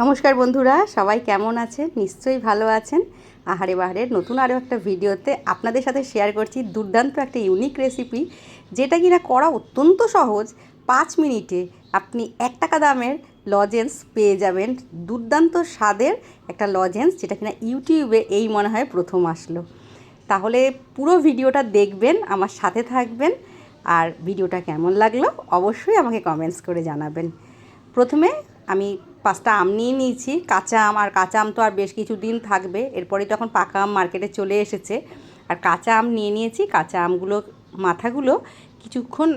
নমস্কার বন্ধুরা, সবাই কেমন আছেন? নিশ্চয়ই ভালো আছেন। আহারে বাহারের নতুন আরও একটা ভিডিওতে আপনাদের সাথে শেয়ার করছি দুর্দান্ত একটা ইউনিক রেসিপি যেটা কিনা করা অত্যন্ত সহজ। পাঁচ মিনিটে আপনি এক টাকা দামের লজেন্স পেয়ে যাবেন। দুর্দান্ত স্বাদের একটা লজেন্স যেটা কিনা ইউটিউবে এই মনে হয় প্রথম আসলো। তাহলে পুরো ভিডিওটা দেখবেন, আমার সাথে থাকবেন। আর ভিডিওটা কেমন লাগল, অবশ্যই আমাকে কমেন্টস করে জানাবেন। প্রথমে আমি পাঁচটা আম নিয়ে নিয়েছি। কাঁচা আম আর কাঁচা আম তো আর বেশ কিছু দিন থাকবে এরপরে তখন পাকা আম মার্কেটে চলে এসেছে। আর কাঁচা আম নিয়ে নিয়েছি। কাঁচা আমগুলো, মাথাগুলো কিছুক্ষণ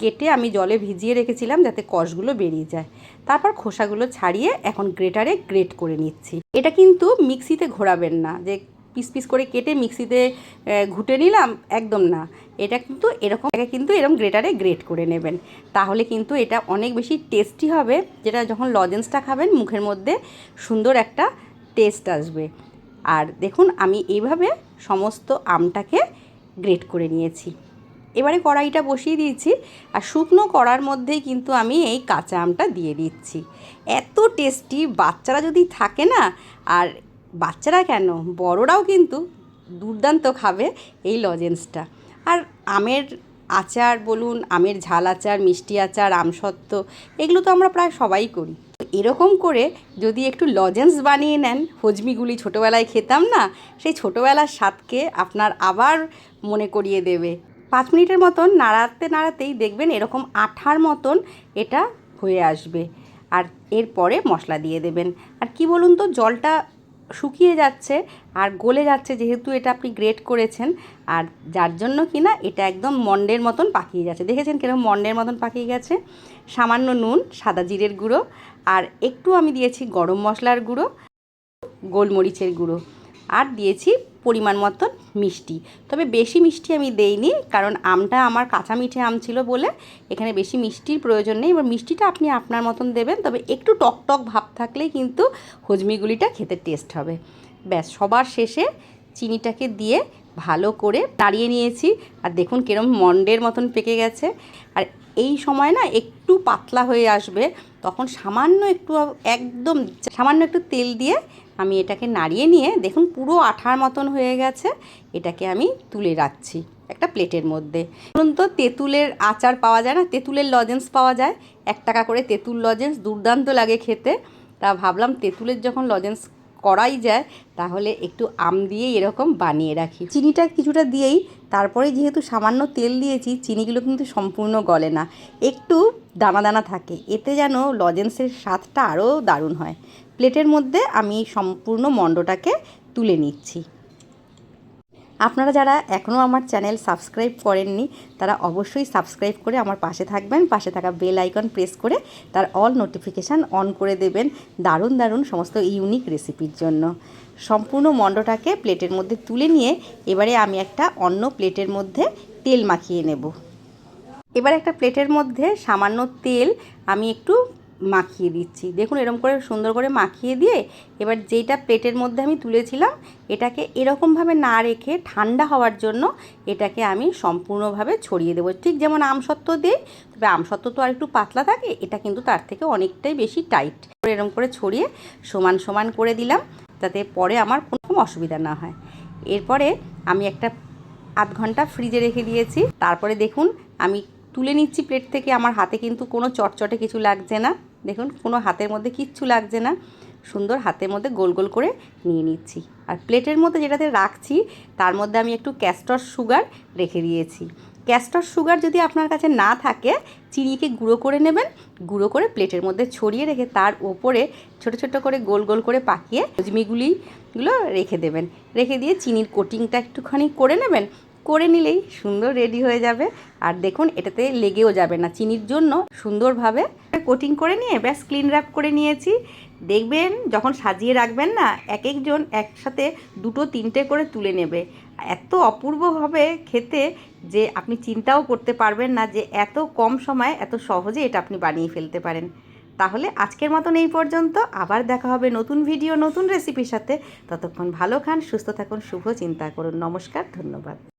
কেটে আমি জলে ভিজিয়ে রেখেছিলাম যাতে কষগুলো বেরিয়ে যায়। তারপর খোসাগুলো ছাড়িয়ে এখন গ্রেটারে গ্রেট করে নিচ্ছি। এটা কিন্তু মিক্সিতে ঘোরাবেন না। যে পিস পিস করে কেটে মিক্সিতে ঘুটে নিলাম, একদম না। এটা কিন্তু এরকম কিন্তু এরকম গ্রেটারে গ্রেট করে নেবেন। তাহলে কিন্তু এটা অনেক বেশি টেস্টি হবে, যেটা যখন লজেন্সটা খাবেন, মুখের মধ্যে সুন্দর একটা টেস্ট আসবে। আর দেখুন, আমি এইভাবে সমস্ত আমটাকে গ্রেট করে নিয়েছি। এবারে কড়াইটা বসিয়ে দিয়েছি, আর শুকনো কড়ার মধ্যেই কিন্তু আমি এই কাঁচা আমটা দিয়ে দিচ্ছি। এত টেস্টি, বাচ্চারা যদি থাকে না, আর বাচ্চারা কেন? বড়রাও কিন্তু দুর্দান্ত খাবে এই লজেন্সটা। আর আমের আচার বলুন, আমের ঝাল আচার, মিষ্টি আচার আমসত্ত্ব এগুলো তো আমরা প্রায় সবাই করি। এরকম করে যদি একটু লজেন্স বানিয়ে নেন, হজমিগুলি ছোটোবেলায় খেতাম না, সেই ছোটোবেলার স্বাদকে আপনার আবার মনে করিয়ে দেবে। পাঁচ মিনিটের মতন নাড়াতে নাড়াতেই দেখবেন এরকম আঠার মতন এটা হয়ে আসবে। আর এরপরে মশলা দিয়ে দেবেন। আর কি বলুন তো, জলটা শুকিয়ে যাচ্ছে আর গলে যাচ্ছে যেহেতু এটা আপনি গ্রেট করেছেন, আর যার জন্য কি না এটা একদম মন্ডের মতন পাকিয়ে যাচ্ছে। দেখেছেন কীরকম মন্ডের মতন পাকিয়ে গেছে? সামান্য নুন, সাদা জিরের গুঁড়ো, আর একটু আমি দিয়েছি গরম মশলার গুঁড়ো, গোলমরিচের গুঁড়ো, আর দিয়েছি পরিমাণ মতন মিষ্টি। তবে বেশি মিষ্টি আমি দেইনি, কারণ আমটা আমার কাঁচা মিঠে আম ছিল বলে এখানে বেশি মিষ্টির প্রয়োজন নেই। এবার মিষ্টিটা আপনি আপনার মতন দেবেন, তবে একটু টক টক ভাব থাকলেই কিন্তু হজমিগুলিটা খেতে টেস্ট হবে। ব্যাস, সবার শেষে চিনিটাকে দিয়ে ভালো করে দাঁড়িয়ে নিয়েছি। আর দেখুন কিরম মন্ডের মতন পেকে গেছে। আর এই সময় না একটু পাতলা হয়ে আসবে, তখন সামান্য একটু একদম সামান্য একটু তেল দিয়ে আমি এটাকে নাড়িয়ে নিয়ে, দেখুন পুরো আঠার মতন হয়ে গেছে, এটাকে আমি তুলে রাখছি একটা প্লেটের মধ্যে। ধরুন তো তেঁতুলের আচার পাওয়া যায় না, তেঁতুলের লজেন্স পাওয়া যায়, এক টাকা করে তেঁতুল লজেন্স দুর্দান্ত লাগে খেতে। তা ভাবলাম তেঁতুলের যখন লজেন্স করাই যায়, তাহলে একটু আম দিয়ে এরকম বানিয়ে রাখি। চিনিটা কিছুটা দিয়েই তারপরে যেহেতু সামান্য তেল দিয়েছি, চিনিগুলো কিন্তু সম্পূর্ণ গলে না। একটু দানা দানা থাকে, এতে যেন লজেন্সের স্বাদটা আরও দারুণ হয়। প্লেটের মধ্যে আমি সম্পূর্ণ মণ্ডটাকে তুলে নিচ্ছি। আপনারা যারা এখনও আমার চ্যানেল সাবস্ক্রাইব করেননি, তারা অবশ্যই সাবস্ক্রাইব করে আমার পাশে থাকবেন। পাশে থাকা বেল আইকন প্রেস করে তার অল নোটিফিকেশান অন করে দেবেন দারুণ দারুণ সমস্ত ইউনিক রেসিপির জন্য। সম্পূর্ণ মণ্ডটাকে প্লেটের মধ্যে তুলে নিয়ে এবারে আমি একটা অন্য প্লেটের মধ্যে তেল মাখিয়ে নেব। এবার একটা প্লেটের মধ্যে সামান্য তেল আমি একটু মাখিয়ে দিচ্ছি। দেখুন এরকম করে সুন্দর করে মাখিয়ে দিয়ে এবার যেটা প্লেটের মধ্যে আমি তুলেছিলাম, এটাকে এরকমভাবে না রেখে ঠান্ডা হওয়ার জন্য এটাকে আমি সম্পূর্ণভাবে ছড়িয়ে দেবো। ঠিক যেমন আমসত্ত্ব দিই তবে আমসত্ত্ব তো আর একটু পাতলা থাকে, এটা কিন্তু তার থেকে অনেকটাই বেশি টাইট। এরকম করে ছড়িয়ে সমান সমান করে দিলাম যাতে পরে আমার কোনো অসুবিধা না হয়। এরপরে আমি একটা আধ ঘণ্টা ফ্রিজে রেখে দিয়েছি। তারপরে দেখুন আমি তুলে নিচ্ছি প্লেট থেকে। আমার হাতে কিন্তু কোনো চটচটে কিছু লাগছে না। দেখুন, কোনো হাতের মধ্যে কিচ্ছু লাগছে না। সুন্দর হাতের মধ্যে গোল গোল করে নিয়ে নিচ্ছি। আর প্লেটের মধ্যে যেটাতে রাখছি, তার মধ্যে আমি একটু ক্যাস্টর সুগার রেখে দিয়েছি। ক্যাস্টর সুগার যদি আপনার কাছে না থাকে, চিনিকে গুঁড়ো করে নেবেন, গুঁড়ো করে প্লেটের মধ্যে ছড়িয়ে রেখে তার ওপরে ছোট ছোট করে গোল গোল করে পাকিয়ে হজমিগুলিগুলো রেখে দেবেন। রেখে দিয়ে চিনির কোটিংটা একটুখানি করে নেবেন। করে নিলেই সুন্দর রেডি হয়ে যাবে। আর দেখুন, এটাতে লেগেও যাবে না। চিনির জন্য সুন্দরভাবে কোটিং করে নিয়ে ব্যাস ক্লিন র্যাপ করে নিয়েছি। দেখবেন, যখন সাজিয়ে রাখবেন না এক একজন একসাথে দুটো, তিনটে করে তুলে নেবে। এত অপূর্ব হবে খেতে যে আপনি চিন্তাও করতে পারবেন না যে এত কম সময়ে, এত সহজে এটা আপনি বানিয়ে ফেলতে পারেন। তাহলে আজকের মতন এই পর্যন্ত। আবার দেখা হবে নতুন ভিডিও নতুন রেসিপির সাথে। ততক্ষণ ভালো খান, সুস্থ থাকুন, শুভ চিন্তা করুন। নমস্কার, ধন্যবাদ।